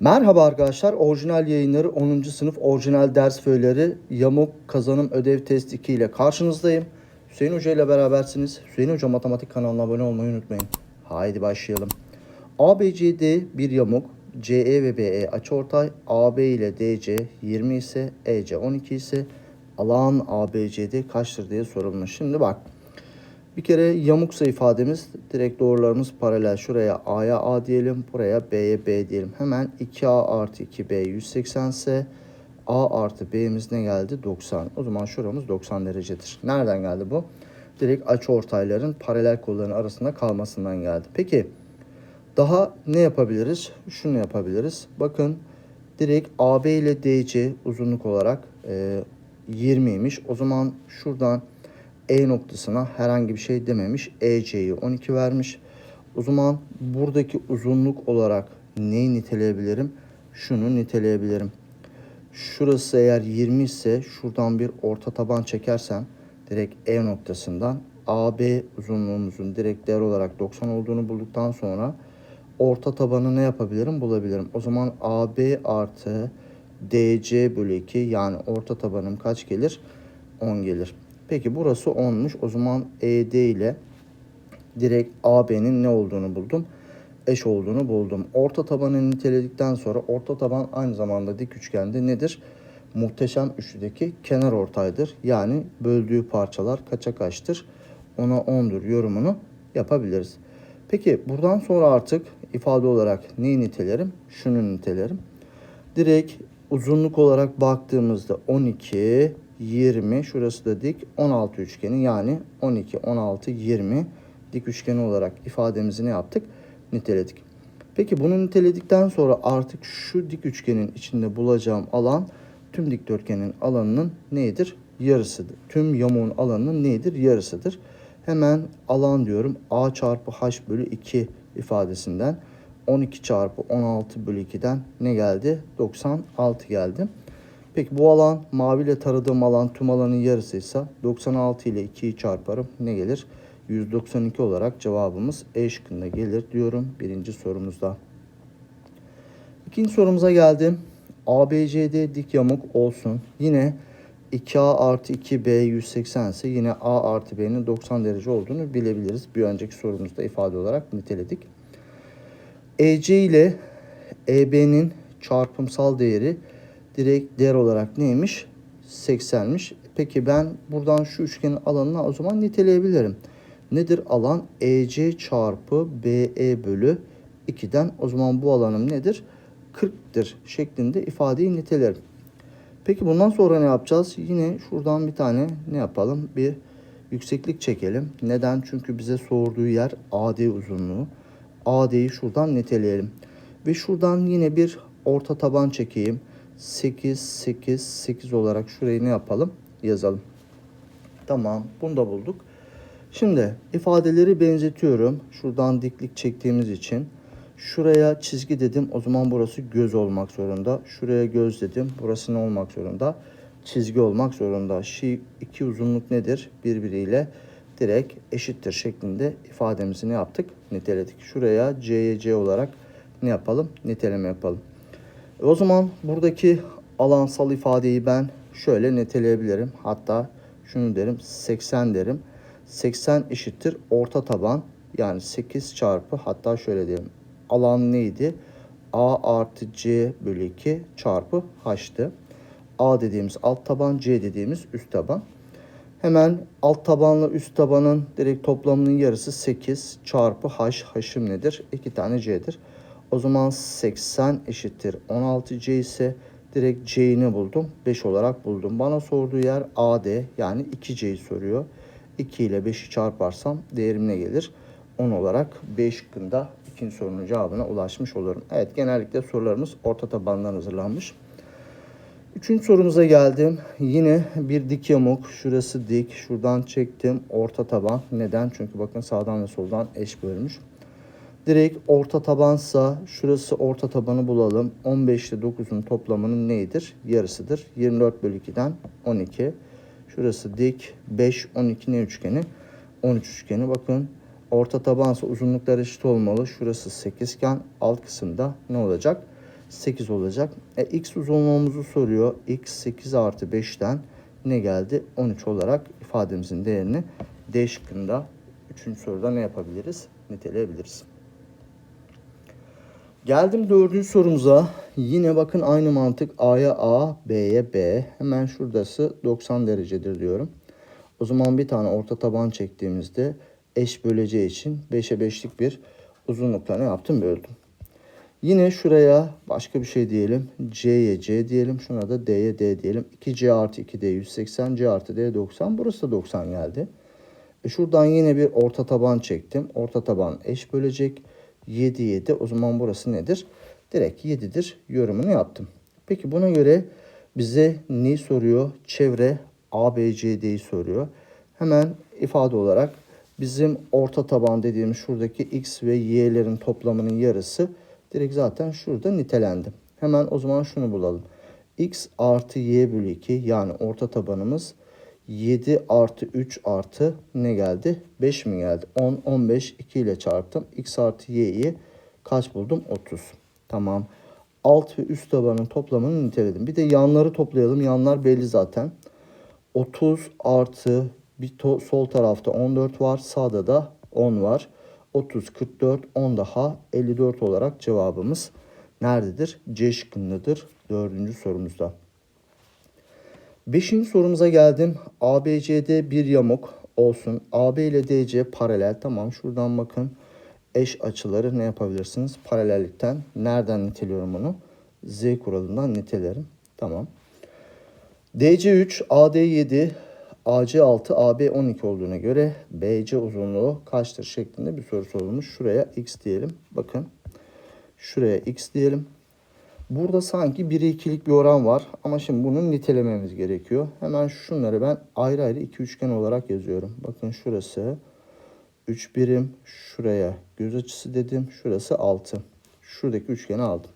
Merhaba arkadaşlar. Orijinal yayınları 10. sınıf orijinal ders föyleri Yamuk Kazanım Ödev Test 2 ile karşınızdayım. Hüseyin Hoca ile berabersiniz. Hüseyin Hoca Matematik kanalına abone olmayı unutmayın. Haydi başlayalım. ABCD bir yamuk, CE ve BE açıortay, AB ile DC 20 ise EC 12 ise alan ABCD kaçtır diye sorulmuş. Şimdi bak. Bir kere yamuksa ifademiz direkt doğrularımız paralel. Şuraya A'ya A diyelim. Buraya B'ye B diyelim. Hemen 2A artı 2B 180 ise A artı B'miz ne geldi? 90. O zaman şuramız 90 derecedir. Nereden geldi bu? Direkt açı ortayların paralel kolların arasında kalmasından geldi. Peki daha ne yapabiliriz? Şunu yapabiliriz. Bakın direkt AB ile DC uzunluk olarak e, 20'ymiş. O zaman şuradan E noktasına herhangi bir şey dememiş. EC'yi 12 vermiş. O zaman buradaki uzunluk olarak neyi niteleyebilirim? Şunu niteleyebilirim. Şurası eğer 20 ise şuradan bir orta taban çekersem direkt E noktasından AB uzunluğumuzun direkt değer olarak 90 olduğunu bulduktan sonra orta tabanı ne yapabilirim bulabilirim. O zaman AB artı DC bölü 2 yani orta tabanım kaç gelir? 10 gelir. Peki burası 10'muş. O zaman ED ile direkt AB'nin ne olduğunu buldum. Eş olduğunu buldum. Orta tabanı niteledikten sonra orta taban aynı zamanda dik üçgende nedir? Muhteşem üçlüdeki kenar ortaydır. Yani böldüğü parçalar kaça kaçtır? Ona 10'dur yorumunu yapabiliriz. Peki buradan sonra artık ifade olarak neyi nitelerim? Şunu nitelerim. Direkt uzunluk olarak baktığımızda 12, 20, şurası da dik 16 üçgeni yani 12, 16, 20 dik üçgeni olarak ifademizi ne yaptık? Niteledik. Peki bunu niteledikten sonra artık şu dik üçgenin içinde bulacağım alan tüm dikdörtgenin alanının nedir? Yarısıdır. Tüm yamuğun alanının nedir? Yarısıdır. Hemen alan diyorum. A çarpı H bölü 2 ifadesinden 12 çarpı 16 bölü 2'den ne geldi? 96 geldi. Peki bu alan maviyle taradığım alan tüm alanın yarısıysa 96 ile 2'yi çarparım. Ne gelir? 192 olarak cevabımız E şıkkında gelir diyorum birinci sorumuzda. İkinci sorumuza geldim. ABCD dik yamuk olsun. Yine 2A artı 2B 180 ise yine A artı B'nin 90 derece olduğunu bilebiliriz. Bir önceki sorumuzda ifade olarak niteledik. EC ile EB'nin çarpımsal değeri direkt değer olarak neymiş? 80'miş. Peki ben buradan şu üçgenin alanını o zaman niteleyebilirim. Nedir alan? EC çarpı BE bölü 2'den o zaman bu alanım nedir? 40'tır şeklinde ifadeyi nitelerim. Peki bundan sonra ne yapacağız? Yine şuradan bir tane ne yapalım? Bir yükseklik çekelim. Neden? Çünkü bize sorduğu yer AD uzunluğu. AD'yi şuradan niteleyelim. Ve şuradan yine bir orta taban çekeyim. 8, 8, 8 olarak şurayı ne yapalım? Yazalım. Tamam. Bunu da bulduk. Şimdi ifadeleri benzetiyorum. Şuradan diklik çektiğimiz için. Şuraya çizgi dedim. O zaman burası göz olmak zorunda. Şuraya göz dedim. Burası ne olmak zorunda? Çizgi olmak zorunda. Şu iki uzunluk nedir? Birbiriyle direkt eşittir şeklinde ifademizi ne yaptık? Niteledik. Şuraya C'ye C olarak ne yapalım? Niteleme yapalım. E o zaman buradaki alansal ifadeyi ben şöyle niteleyebilirim. Hatta şunu derim 80 derim. 80 eşittir orta taban yani 8 çarpı hatta şöyle diyelim alan neydi? A artı C bölü 2 çarpı H'tı. A dediğimiz alt taban, C dediğimiz üst taban. Hemen alt tabanla üst tabanın direkt toplamının yarısı 8 çarpı H. H'ım nedir? 2 tane C'dir. O zaman 80 eşittir 16C ise direkt C'yi buldum? 5 olarak buldum. Bana sorduğu yer AD yani 2C'yi soruyor. 2 ile 5'i çarparsam değerim ne gelir? 10 olarak B şıkkında ikinci sorunun cevabına ulaşmış olurum. Evet genellikle sorularımız orta tabandan hazırlanmış. Üçüncü sorumuza geldim. Yine bir dik yamuk. Şurası dik. Şuradan çektim. Orta taban. Neden? Çünkü bakın sağdan ve soldan eş bölmüş. Direkt orta tabansa şurası orta tabanı bulalım. 15 ile 9'un toplamının neydir? Yarısıdır. 24 bölü 2'den 12. Şurası dik. 5, 12 ne üçgeni? 13 üçgeni. Bakın orta tabansa uzunluklar eşit olmalı. Şurası 8 iken alt kısımda ne olacak? 8 olacak. E, x uzunluğumuzu soruyor. x 8 artı 5'ten ne geldi? 13 olarak ifademizin değerini D şıkkında 3. soruda ne yapabiliriz? Niteleyebiliriz. Geldim dördüncü sorumuza. Yine bakın aynı mantık A'ya A, B'ye B. Hemen şuradası 90 derecedir diyorum. O zaman bir tane orta taban çektiğimizde eş böleceği için 5'e 5'lik bir uzunlukla ne yaptım? Böldüm. Yine şuraya başka bir şey diyelim. C'ye C diyelim. Şuna da D'ye D diyelim. 2C artı 2D 180. C artı D 90. Burası da 90 geldi. E şuradan yine bir orta taban çektim. Orta taban eş bölecek. 7 7. O zaman burası nedir? Direkt 7'dir. Yorumunu yaptım. Peki buna göre bize ne soruyor? Çevre ABCD'yi soruyor. Hemen ifade olarak bizim orta taban dediğimiz şuradaki x ve y'lerin toplamının yarısı direkt zaten şurada nitelendi. Hemen o zaman şunu bulalım. x artı y bölü 2 yani orta tabanımız 7 artı 3 artı ne geldi? 5 mi geldi? 10, 15, 2 ile çarptım. x artı y'yi kaç buldum? 30. Tamam. Alt ve üst tabanın toplamını niteledim. Bir de yanları toplayalım. Yanlar belli zaten. 30 artı bir to- sol tarafta 14 var. Sağda da 10 var. 30, 44, 10 daha 54 olarak cevabımız nerededir? C şıkkındadır. Dördüncü sorumuzda. Beşinci sorumuza geldim. ABCD bir yamuk olsun. AB ile DC paralel. Tamam şuradan bakın. Eş açıları ne yapabilirsiniz? Paralellikten. Nereden niteliyorum bunu? Z kuralından nitelerim. Tamam. DC 3, AD 7, AC 6, AB 12 olduğuna göre BC uzunluğu kaçtır şeklinde bir soru sorulmuş. Şuraya x diyelim. Bakın. Şuraya x diyelim. Burada sanki 1'e 2'lik bir oran var ama şimdi bunu nitelememiz gerekiyor. Hemen şunları ben ayrı ayrı iki üçgen olarak yazıyorum. Bakın şurası 3 birim, şuraya göz açısı dedim, şurası 6. Şuradaki üçgeni aldım.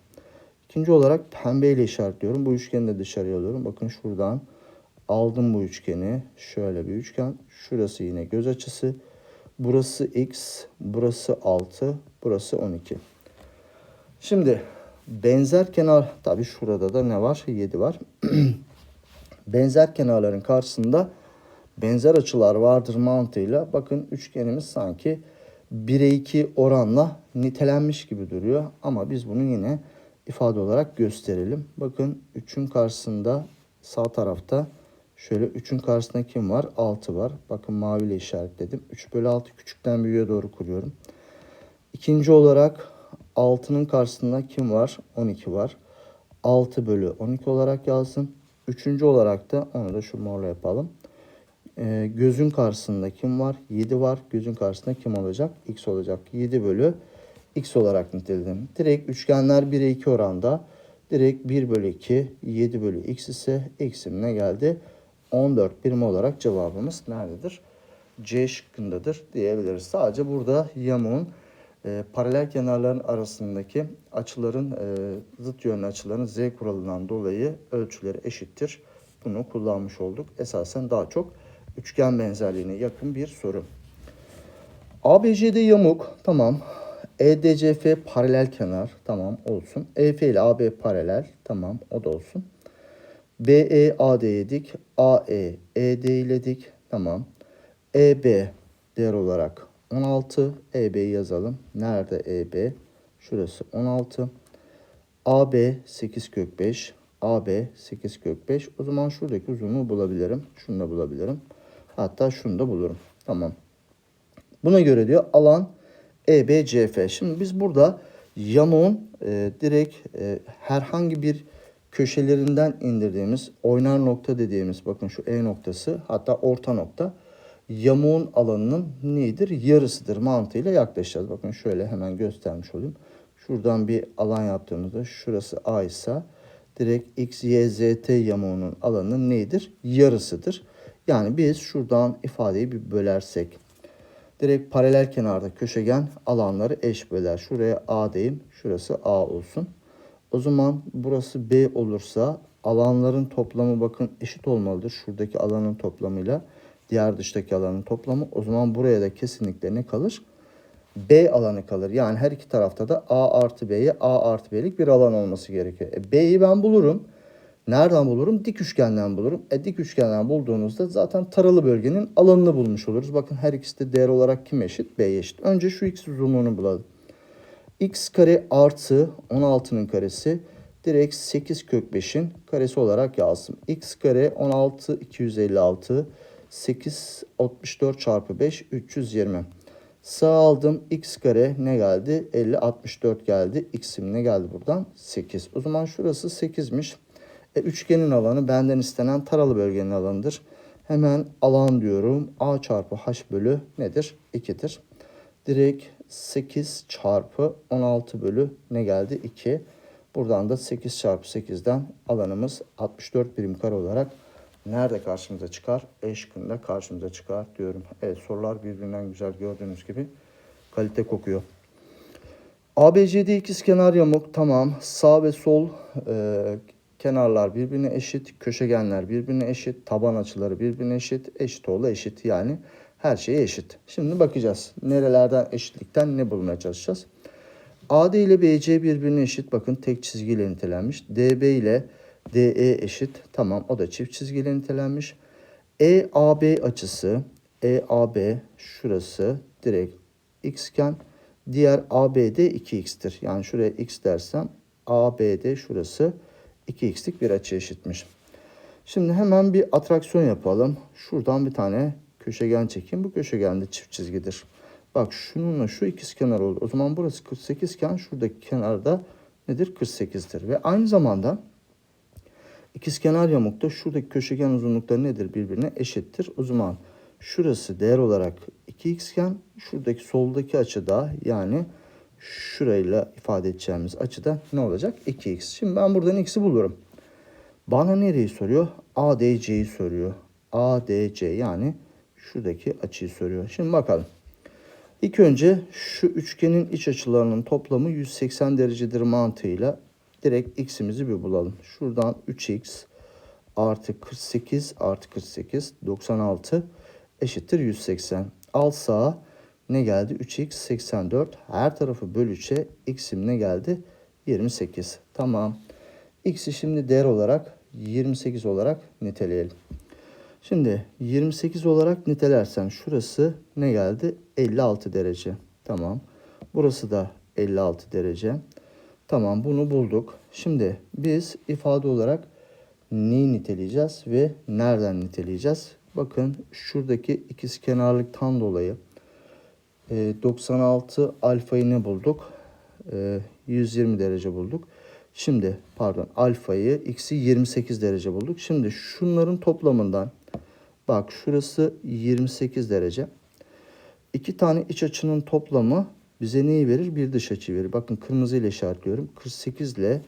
İkinci olarak pembe ile işaretliyorum. Bu üçgeni de dışarıya alıyorum. Bakın şuradan aldım bu üçgeni. Şöyle bir üçgen. Şurası yine göz açısı. Burası x, burası 6, burası 12. Şimdi benzer kenar tabi şurada da ne var? 7 var. benzer kenarların karşısında benzer açılar vardır mantığıyla bakın üçgenimiz sanki 1'e 2 oranla nitelenmiş gibi duruyor. Ama biz bunu yine ifade olarak gösterelim. Bakın 3'ün karşısında sağ tarafta şöyle 3'ün karşısında kim var? 6 var. Bakın maviyle işaretledim. 3 bölü 6 küçükten büyüğe doğru kuruyorum. İkinci olarak 6'nın karşısında kim var? 12 var. 6 bölü 12 olarak yazdım. Üçüncü olarak da onu da şu morla yapalım. Ee, gözün karşısında kim var? 7 var. Gözün karşısında kim olacak? X olacak. 7 bölü X olarak niteledim. Direkt üçgenler 1'e 2 oranda. Direkt 1 bölü 2, 7 bölü X ise X'im ne geldi? 14 birim olarak cevabımız nerededir? C şıkkındadır diyebiliriz. Sadece burada yamuğun e, paralel kenarların arasındaki açıların e, zıt yönlü açıların Z kuralından dolayı ölçüleri eşittir. Bunu kullanmış olduk. Esasen daha çok üçgen benzerliğine yakın bir soru. ABCD yamuk tamam. EDCF paralel kenar tamam olsun. EF ile AB paralel tamam o da olsun. BE AD'ye dik. AE ED ile dik. Tamam. EB değer olarak 16. EB'yi yazalım. Nerede EB? Şurası 16. AB 8 kök 5. AB 8 kök 5. O zaman şuradaki uzunluğu bulabilirim. Şunu da bulabilirim. Hatta şunu da bulurum. Tamam. Buna göre diyor alan EBCF. Şimdi biz burada yamuğun e, direkt e, herhangi bir köşelerinden indirdiğimiz oynar nokta dediğimiz bakın şu E noktası hatta orta nokta yamuğun alanının nedir? Yarısıdır mantığıyla yaklaşacağız. Bakın şöyle hemen göstermiş olayım. Şuradan bir alan yaptığımızda şurası A ise direkt X, Y, Z, T yamuğunun alanının nedir? Yarısıdır. Yani biz şuradan ifadeyi bir bölersek direkt paralel kenarda köşegen alanları eş böler. Şuraya A diyeyim. Şurası A olsun. O zaman burası B olursa alanların toplamı bakın eşit olmalıdır. Şuradaki alanın toplamıyla diğer dıştaki alanın toplamı. O zaman buraya da kesinlikle ne kalır? B alanı kalır. Yani her iki tarafta da A artı B'ye A artı B'lik bir alan olması gerekiyor. E, B'yi ben bulurum. Nereden bulurum? Dik üçgenden bulurum. E dik üçgenden bulduğunuzda zaten taralı bölgenin alanını bulmuş oluruz. Bakın her ikisi de değer olarak kim eşit? B eşit. Önce şu x uzunluğunu bulalım. x kare artı 16'nın karesi direkt 8 kök 5'in karesi olarak yazdım. x kare 16 256 8 64 çarpı 5 320. Sağ aldım x kare ne geldi? 50 64 geldi. X'im ne geldi buradan? 8. O zaman şurası 8'miş. E, üçgenin alanı benden istenen taralı bölgenin alanıdır. Hemen alan diyorum. A çarpı H bölü nedir? 2'dir. Direkt 8 çarpı 16 bölü ne geldi? 2. Buradan da 8 çarpı 8'den alanımız 64 birim kare olarak nerede karşımıza çıkar? E şıkkında karşımıza çıkar diyorum. Evet sorular birbirinden güzel gördüğünüz gibi kalite kokuyor. ABCD ikizkenar yamuk tamam. Sağ ve sol e, kenarlar birbirine eşit, köşegenler birbirine eşit, taban açıları birbirine eşit, eşit oğlu eşit yani her şey eşit. Şimdi bakacağız. Nerelerden eşitlikten ne bulmaya çalışacağız? AD ile BC birbirine eşit. Bakın tek çizgiyle nitelenmiş. DB ile DE eşit. Tamam o da çift çizgiyle nitelenmiş. EAB açısı EAB şurası direkt x iken diğer ABD 2x'tir. Yani şuraya x dersem ABD şurası 2x'lik bir açı eşitmiş. Şimdi hemen bir atraksiyon yapalım. Şuradan bir tane köşegen çekeyim. Bu köşegen de çift çizgidir. Bak şununla şu ikizkenar oldu. O zaman burası 48 iken şuradaki kenarda nedir? 48'dir. Ve aynı zamanda ikizkenar yamukta şuradaki köşegen uzunlukları nedir? Birbirine eşittir. O zaman şurası değer olarak 2x iken şuradaki soldaki açı da yani şurayla ifade edeceğimiz açıda ne olacak? 2x. Şimdi ben buradan x'i bulurum. Bana nereyi soruyor? ADC'yi soruyor. ADC yani şuradaki açıyı soruyor. Şimdi bakalım. İlk önce şu üçgenin iç açılarının toplamı 180 derecedir mantığıyla direkt x'imizi bir bulalım. Şuradan 3x artı 48 artı 48 96 eşittir 180. Al sağa ne geldi? 3x 84. Her tarafı böl 3'e x'im ne geldi? 28. Tamam. X'i şimdi değer olarak 28 olarak niteleyelim. Şimdi 28 olarak nitelersen şurası ne geldi? 56 derece. Tamam. Burası da 56 derece. Tamam bunu bulduk. Şimdi biz ifade olarak neyi niteleyeceğiz ve nereden niteleyeceğiz? Bakın şuradaki ikizkenarlıktan dolayı 96 alfayı ne bulduk? 120 derece bulduk. Şimdi pardon alfayı x'i 28 derece bulduk. Şimdi şunların toplamından bak şurası 28 derece. İki tane iç açının toplamı bize neyi verir? Bir dış açı verir. Bakın kırmızı ile işaretliyorum. 48 ile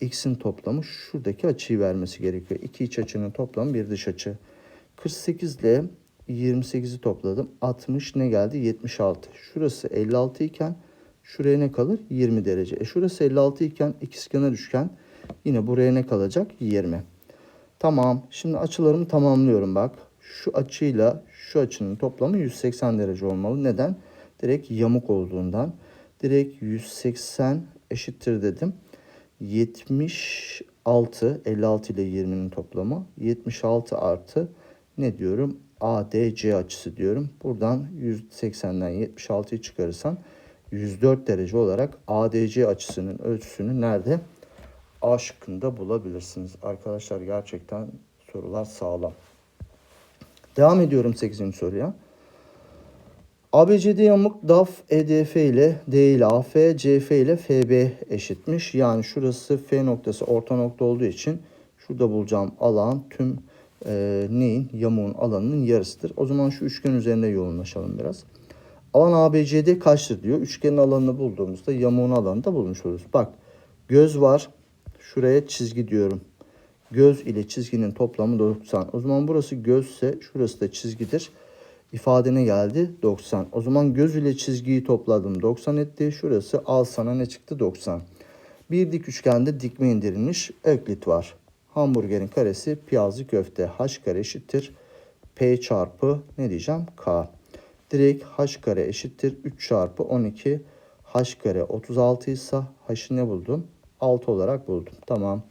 x'in toplamı şuradaki açıyı vermesi gerekiyor. İki iç açının toplamı bir dış açı. 48 ile 28'i topladım. 60 ne geldi? 76. Şurası 56 iken şuraya ne kalır? 20 derece. E şurası 56 iken ikizkenar üçgen yine buraya ne kalacak? 20. Tamam. Şimdi açılarımı tamamlıyorum bak. Şu açıyla şu açının toplamı 180 derece olmalı. Neden? Direkt yamuk olduğundan. Direkt 180 eşittir dedim. 76 56 ile 20'nin toplamı 76 artı ne diyorum? ADC açısı diyorum. Buradan 180'den 76'yı çıkarırsan 104 derece olarak ADC açısının ölçüsünü nerede? A şıkkında bulabilirsiniz. Arkadaşlar gerçekten sorular sağlam. Devam ediyorum 8. soruya. ABCD yamuk DAF EDF ile D ile AF, CF ile FB eşitmiş. Yani şurası F noktası orta nokta olduğu için şurada bulacağım alan tüm e, neyin? Yamuğun alanının yarısıdır. O zaman şu üçgen üzerinde yoğunlaşalım biraz. Alan ABCD kaçtır diyor. Üçgenin alanını bulduğumuzda yamuğun alanını da bulmuş oluruz. Bak göz var. Şuraya çizgi diyorum. Göz ile çizginin toplamı 90. O zaman burası gözse şurası da çizgidir. İfade ne geldi? 90. O zaman göz ile çizgiyi topladım. 90 etti. Şurası al sana ne çıktı? 90. Bir dik üçgende dikme indirilmiş öklit var. Hamburgerin karesi piyazlı köfte h kare eşittir. P çarpı ne diyeceğim? K. Direkt h kare eşittir 3 çarpı 12. h kare 36 ise h'ı ne buldum? 6 olarak buldum. Tamam.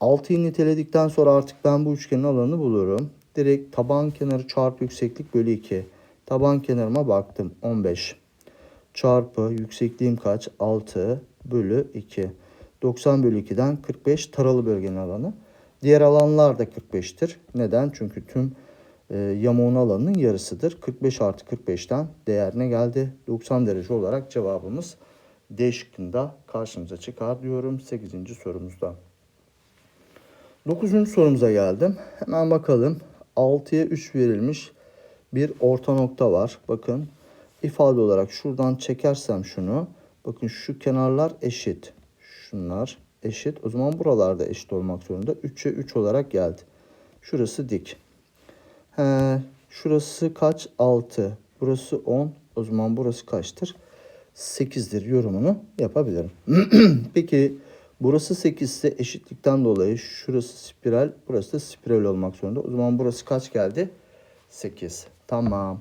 6'yı niteledikten sonra artık ben bu üçgenin alanını bulurum. Direkt taban kenarı çarpı yükseklik bölü 2. Taban kenarıma baktım 15. Çarpı yüksekliğim kaç? 6 bölü 2. 90 bölü 2'den 45 taralı bölgenin alanı. Diğer alanlar da 45'tir. Neden? Çünkü tüm e, yamuğun alanının yarısıdır. 45 artı 45'ten değer ne geldi? 90 derece olarak cevabımız D şıkkında karşımıza çıkar diyorum 8. sorumuzda. 9. sorumuza geldim. Hemen bakalım. 6'ya 3 verilmiş bir orta nokta var. Bakın ifade olarak şuradan çekersem şunu. Bakın şu kenarlar eşit. Şunlar eşit. O zaman buralarda eşit olmak zorunda. 3'e 3 olarak geldi. Şurası dik. He, şurası kaç? 6. Burası 10. O zaman burası kaçtır? 8'dir yorumunu yapabilirim. Peki burası 8 ise eşitlikten dolayı şurası spiral, burası da spiral olmak zorunda. O zaman burası kaç geldi? 8. Tamam.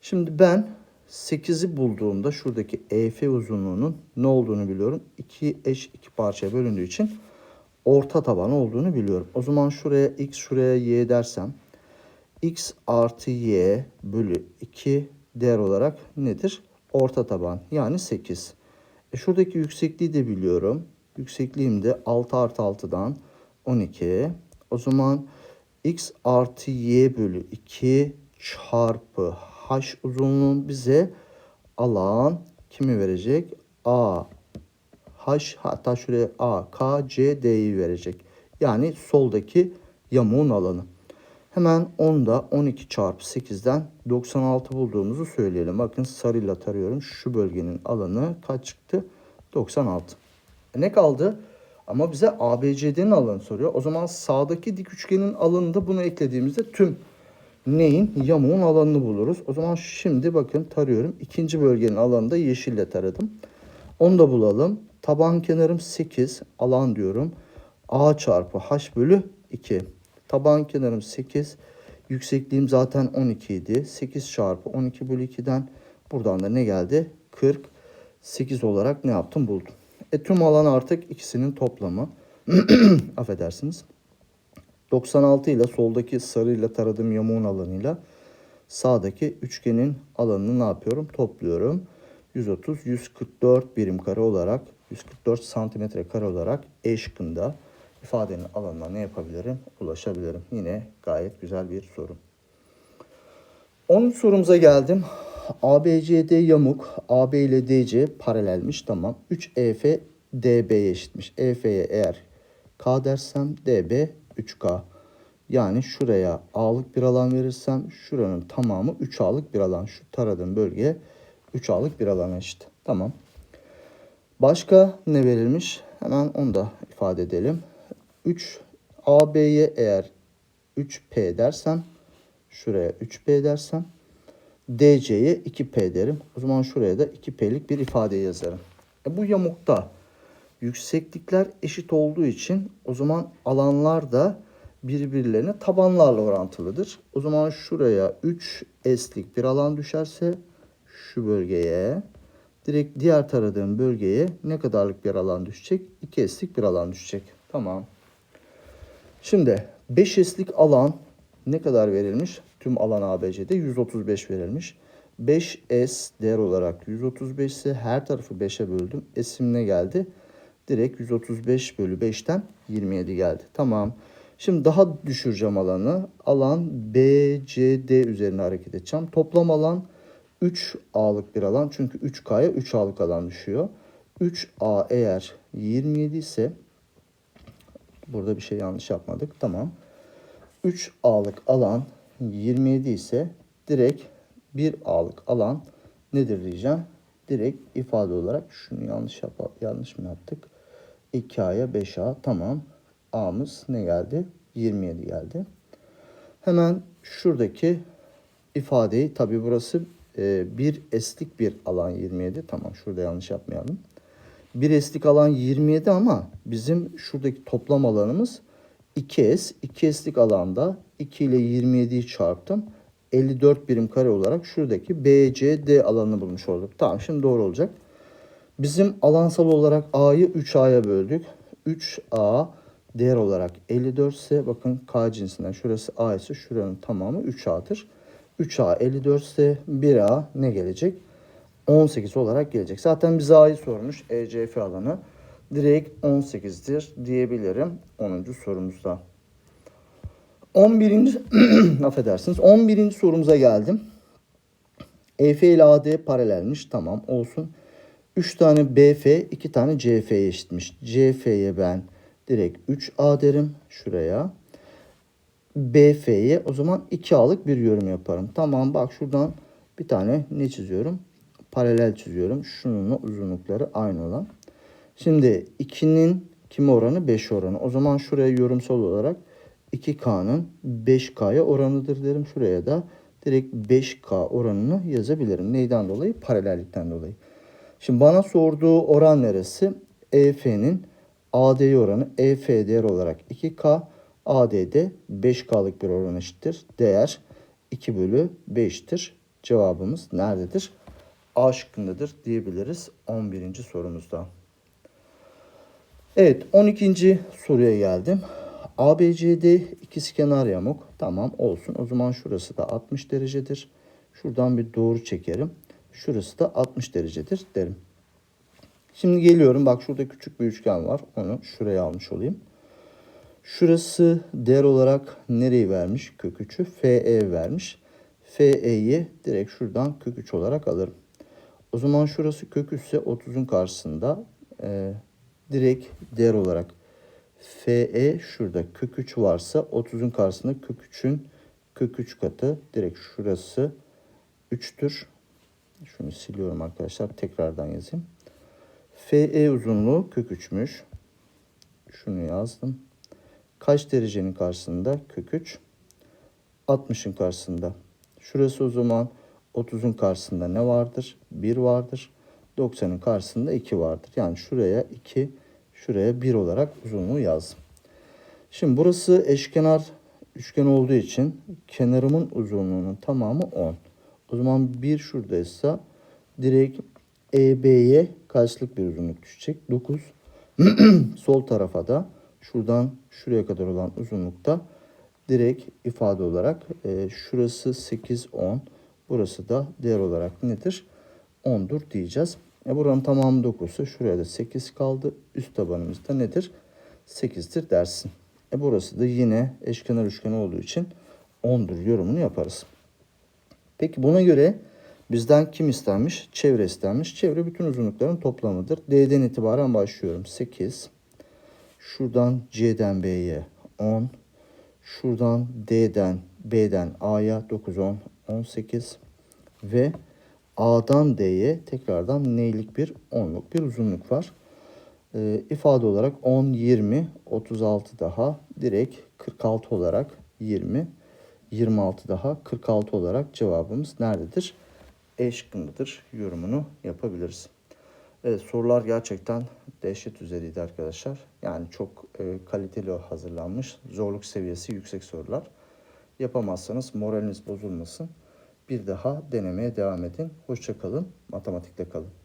Şimdi ben 8'i bulduğumda şuradaki EF uzunluğunun ne olduğunu biliyorum. 2 eş iki parçaya bölündüğü için orta taban olduğunu biliyorum. O zaman şuraya x şuraya y dersem x artı y bölü 2 değer olarak nedir? Orta taban yani 8. E şuradaki yüksekliği de biliyorum. Yüksekliğim de 6 artı 6'dan 12. O zaman x artı y bölü 2 çarpı h uzunluğun bize alan kimi verecek? A h hatta şuraya a k c d'yi verecek. Yani soldaki yamuğun alanı. Hemen 10'da 12 çarpı 8'den 96 bulduğumuzu söyleyelim. Bakın sarıyla tarıyorum. Şu bölgenin alanı kaç çıktı? 96. Ne kaldı? Ama bize ABCD'nin alanı soruyor. O zaman sağdaki dik üçgenin alanında bunu eklediğimizde tüm neyin? Yamuğun alanını buluruz. O zaman şimdi bakın tarıyorum. İkinci bölgenin alanında yeşille taradım. Onu da bulalım. Taban kenarım 8. Alan diyorum. A çarpı H bölü 2. Taban kenarım 8. Yüksekliğim zaten 12 idi. 8 çarpı 12 bölü 2'den buradan da ne geldi? 48 olarak ne yaptım buldum. E tüm alan artık ikisinin toplamı. Affedersiniz. 96 ile soldaki sarıyla taradığım yamuğun alanıyla sağdaki üçgenin alanını ne yapıyorum? Topluyorum. 130, 144 birim kare olarak 144 santimetre kare olarak E şıkkında ifadenin alanına ne yapabilirim? Ulaşabilirim. Yine gayet güzel bir soru. 10. sorumuza geldim. ABCD yamuk, AB ile DC paralelmiş. Tamam. 3 EF DB'ye eşitmiş. EF'ye eğer K dersem DB 3K. Yani şuraya A'lık bir alan verirsem şuranın tamamı 3A'lık bir alan. Şu taradığım bölgeye 3A'lık bir alan eşit. Tamam. Başka ne verilmiş? Hemen onu da ifade edelim. 3 AB'ye eğer 3P dersem şuraya 3P dersem DC'ye 2P derim. O zaman şuraya da 2P'lik bir ifade yazarım. E bu yamukta yükseklikler eşit olduğu için o zaman alanlar da birbirlerine tabanlarla orantılıdır. O zaman şuraya 3 S'lik bir alan düşerse şu bölgeye direkt diğer taradığım bölgeye ne kadarlık bir alan düşecek? 2 S'lik bir alan düşecek. Tamam. Şimdi 5 S'lik alan ne kadar verilmiş? Tüm alan ABC'de 135 verilmiş. 5S değer olarak 135 ise her tarafı 5'e böldüm. S'im geldi? Direkt 135 bölü 5'ten 27 geldi. Tamam. Şimdi daha düşüreceğim alanı. Alan BCD üzerine hareket edeceğim. Toplam alan 3A'lık bir alan. Çünkü 3K'ya 3A'lık alan düşüyor. 3A eğer 27 ise burada bir şey yanlış yapmadık. Tamam. 3A'lık alan 27 ise direkt 1A'lık alan nedir diyeceğim. Direkt ifade olarak şunu yanlış yap yanlış mı yaptık? 2A'ya 5A tamam. A'mız ne geldi? 27 geldi. Hemen şuradaki ifadeyi tabi burası e, bir eslik bir alan 27. Tamam şurada yanlış yapmayalım. Bir eslik alan 27 ama bizim şuradaki toplam alanımız 2S. 2S'lik alanda 2 ile 27'yi çarptım. 54 birim kare olarak şuradaki BCD alanını bulmuş olduk. Tamam şimdi doğru olacak. Bizim alansal olarak A'yı 3A'ya böldük. 3A değer olarak 54 ise bakın K cinsinden şurası A ise şuranın tamamı 3A'dır. 3A 54 ise 1A ne gelecek? 18 olarak gelecek. Zaten bize A'yı sormuş ECF alanı. Direkt 18'dir diyebilirim 10. sorumuzda. 11. affedersiniz. 11. sorumuza geldim. EF ile AD paralelmiş. Tamam olsun. 3 tane BF, 2 tane CF'ye eşitmiş. CF'ye ben direkt 3A derim şuraya. BF'ye o zaman 2A'lık bir yorum yaparım. Tamam bak şuradan bir tane ne çiziyorum? Paralel çiziyorum. Şununla uzunlukları aynı olan. Şimdi 2'nin kime oranı? 5 oranı. O zaman şuraya yorumsal olarak 2K'nın 5K'ya oranıdır derim. Şuraya da direkt 5K oranını yazabilirim. Neyden dolayı? Paralellikten dolayı. Şimdi bana sorduğu oran neresi? EF'nin AD'ye oranı EF değer olarak 2K, AD'de 5K'lık bir oran eşittir. Değer 2 bölü 5'tir. Cevabımız nerededir? A şıkkındadır diyebiliriz 11. sorumuzda. Evet 12. soruya geldim. ABCD ikizkenar yamuk. Tamam olsun. O zaman şurası da 60 derecedir. Şuradan bir doğru çekerim. Şurası da 60 derecedir derim. Şimdi geliyorum. Bak şurada küçük bir üçgen var. Onu şuraya almış olayım. Şurası değer olarak nereyi vermiş? Kök 3'ü FE vermiş. FE'yi direkt şuradan kök 3 olarak alırım. O zaman şurası kök 3 ise 30'un karşısında e, direkt değer olarak FE şurada kök 3 varsa 30'un karşısında kök 3'ün kök 3 katı direkt şurası 3'tür. Şunu siliyorum arkadaşlar. Tekrardan yazayım. FE uzunluğu kök 3'müş. Şunu yazdım. Kaç derecenin karşısında? Kök 3. 60'ın karşısında. Şurası o zaman 30'un karşısında ne vardır? 1 vardır. 90'ın karşısında 2 vardır. Yani şuraya 2, şuraya 1 olarak uzunluğu yazdım. Şimdi burası eşkenar üçgen olduğu için kenarımın uzunluğunun tamamı 10. O zaman 1 şuradaysa direkt EB'ye karşılık bir uzunluk düşecek. 9. Sol tarafa da şuradan şuraya kadar olan uzunlukta direkt ifade olarak e, şurası 8, 10. Burası da değer olarak nedir? 10'dur diyeceğiz. E buranın tamamı 9 ise şuraya da 8 kaldı. Üst tabanımız da nedir? 8'dir dersin. E burası da yine eşkenar üçgen olduğu için 10'dur yorumunu yaparız. Peki buna göre bizden kim istenmiş? Çevre istenmiş. Çevre bütün uzunlukların toplamıdır. D'den itibaren başlıyorum. 8. Şuradan C'den B'ye 10. Şuradan D'den B'den A'ya 9, 10, 18. Ve A'dan D'ye tekrardan neylik bir 10'luk bir uzunluk var. Ee, ifade olarak 10, 20, 36 daha direkt 46 olarak 20, 26 daha 46 olarak cevabımız nerededir? E şıkkındadır yorumunu yapabiliriz. Evet sorular gerçekten dehşet üzeriydi arkadaşlar. Yani çok e, kaliteli hazırlanmış. Zorluk seviyesi yüksek sorular. Yapamazsanız moraliniz bozulmasın. Bir daha denemeye devam edin. Hoşça kalın. Matematikte kalın.